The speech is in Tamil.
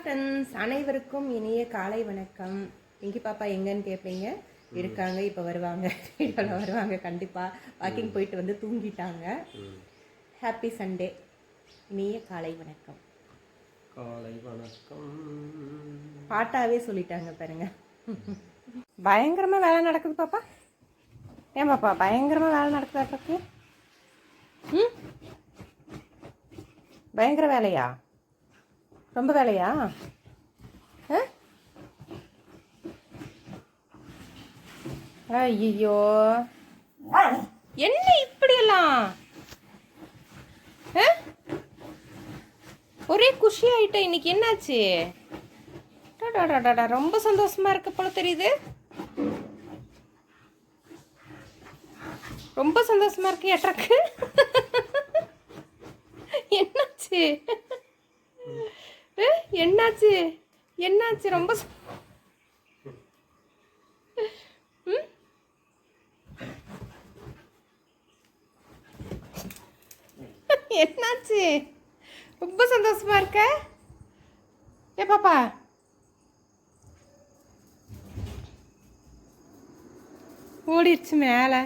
ஃப்ரெண்ட்ஸ் அனைவருக்கும் இனிய காலை வணக்கம். பிங்கி பாப்பா எங்கன்னு கேட்பீங்க இருக்காங்க இப்போ வருவாங்க. வீடியோவில் வருவாங்க கண்டிப்பாக வாக்கிங் போயிட்டு வந்து தூங்கிட்டாங்க. ஹாப்பி சண்டே இனிய காலை வணக்கம். காலை வணக்கம். பாட்டாவே சொல்லிட்டாங்க பாருங்க. பயங்கரமாக வேலை நடக்குது பாப்பா. ஏன் பாப்பா பயங்கரமாக வேலை நடக்குதாட்டுருக்கு ம்? பயங்கர வேலையா? ரொம்ப வேலையா? ஐயோ என்ன இப்படியெல்லாம்? ஒரே குஷி ஆயிட்டேன். இன்னைக்கு என்னாச்சு? ரொம்ப சந்தோஷமா இருக்க போல தெரியுது. ரொம்ப சந்தோஷமா இருக்கு எட்ரக்கு என்னாச்சு? என்னாச்சு? என்னாச்சு? ரொம்ப என்னாச்சு? ரொம்ப சந்தோஷமா இருக்க? ஏ பாப்பா. ஓடிடுச்சு மேலே.